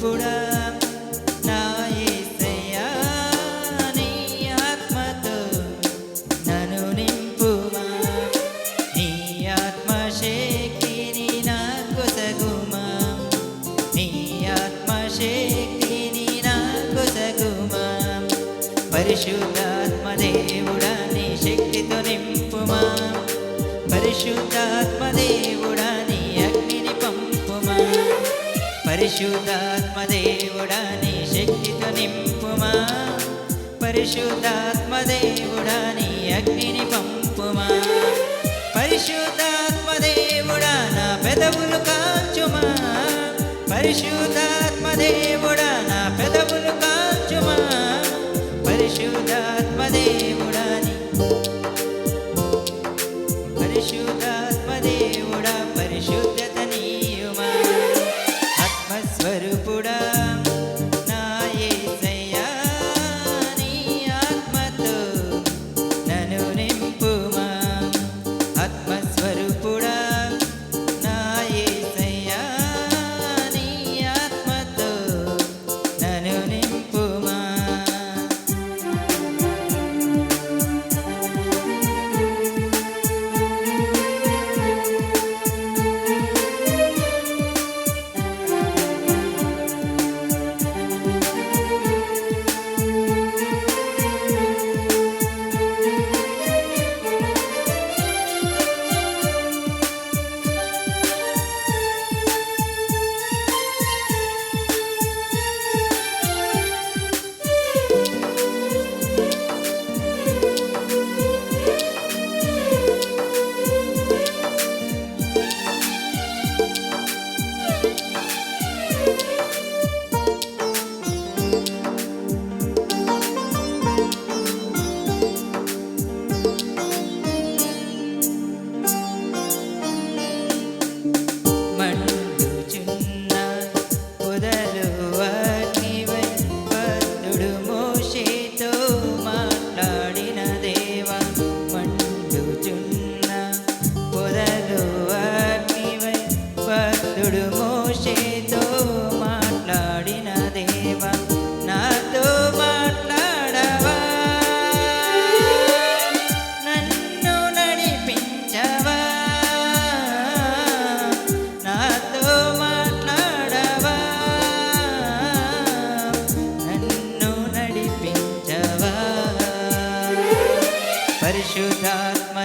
స్వరూపుడా నా యేసయ్యా నీ ఆత్మతో నన్ను నింపుమా? నీ ఆత్మశక్తిని నాకు సగుమా? నీ ఆత్మశక్తిని నాకు సగుమా? పరిశుద్ధాత్మ నీ శక్తితో నింపుమా? పరిశుద్ధాత్మ నీ అగ్నిని పంపుమా? పరిశుద్ధ పరిశుద్ధాత్మదేవుడని నీ శక్తితో నింపుమా. పరిశుద్ధాత్మదేవుడని అగ్నిని పంపుమా. పరిశుద్ధాత్మదేవుడా నా పెదవులు కాల్చుమా. పరిశుద్ధాత్మదేవు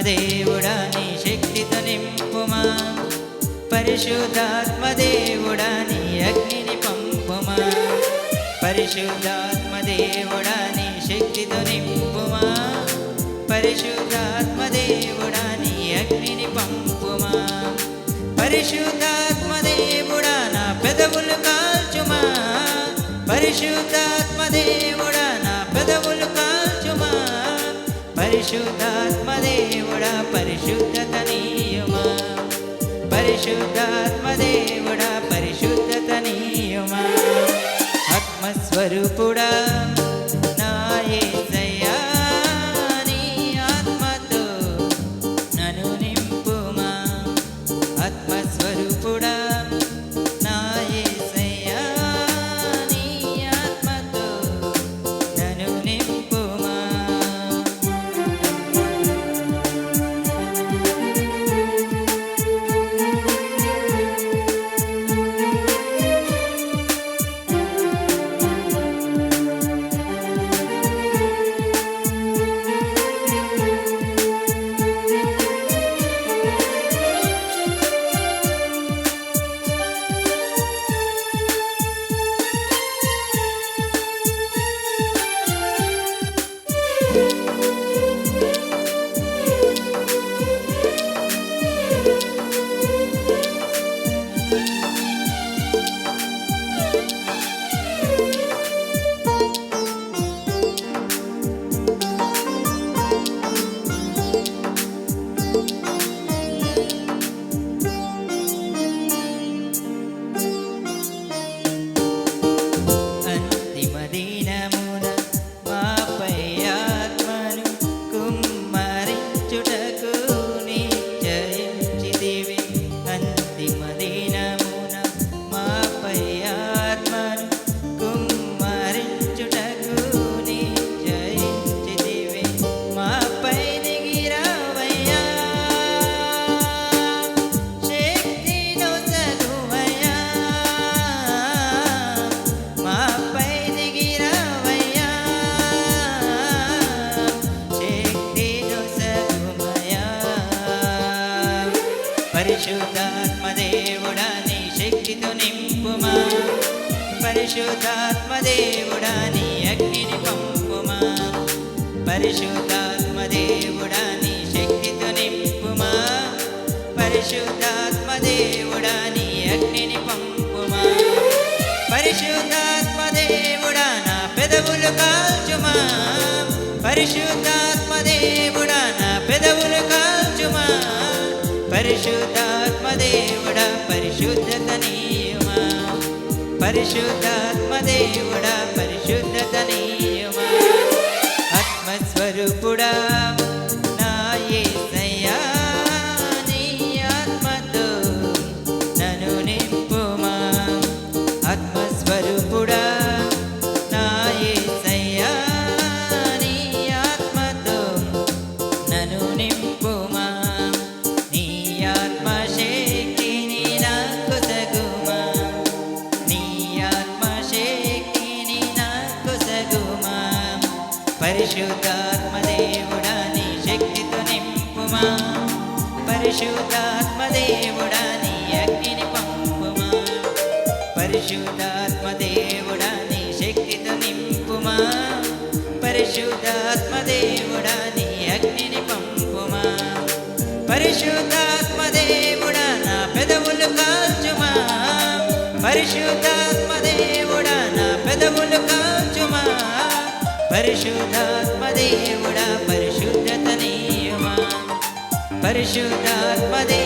పరిశుద్ధాత్మ దేవుడా నీ శక్తితో నింపుమా. పరిశుద్ధాత్మదేవుడా నీ అగ్నిని పంపుమా. పరిశుద్ధాత్మదేవుడా నీ శక్తితో నింపుమా. పరిశుద్ధాత్మదేవుడా నీ అగ్నిని పంపుమా. పరిశుద్ధాత్మదేవుడా నా పెదవులు కాల్చుమా. పరిశుద్ధాత్మదేవుడా నా పెదవులు కాల్చుమా. పరిశుద్ధాత్మ పరిశుద్ధత పరిశుద్ధాత్మదేవుడా పరిశుద్ధాత్మదేవుడా నీ శక్తితో నింపుమా. పరిశుద్ధాత్మదేవుడా నీ అగ్నిని పంపుమా. పరిశుద్ధాత్మదేవుడా నీ శక్తితో నింపుమా. పరిశుద్ధాత్మదేవుడా నీ అగ్నిని పంపుమా. పరిశుద్ధాత్మదేవుడా నా పెదవులు కాల్చుమా. పరిశుద్ధాత్మదేవుడా పరిశుద్ధాత్మదేవుడా పరిశుద్ధాత్మదేవుడా నీ శక్తితో నింపుమా? పరిశుద్ధాత్మదేవుడా పరిశుద్ధాత్మదేవుడా పరిశుద్ధత నీయుమా పరిశుద్ధాత్మదే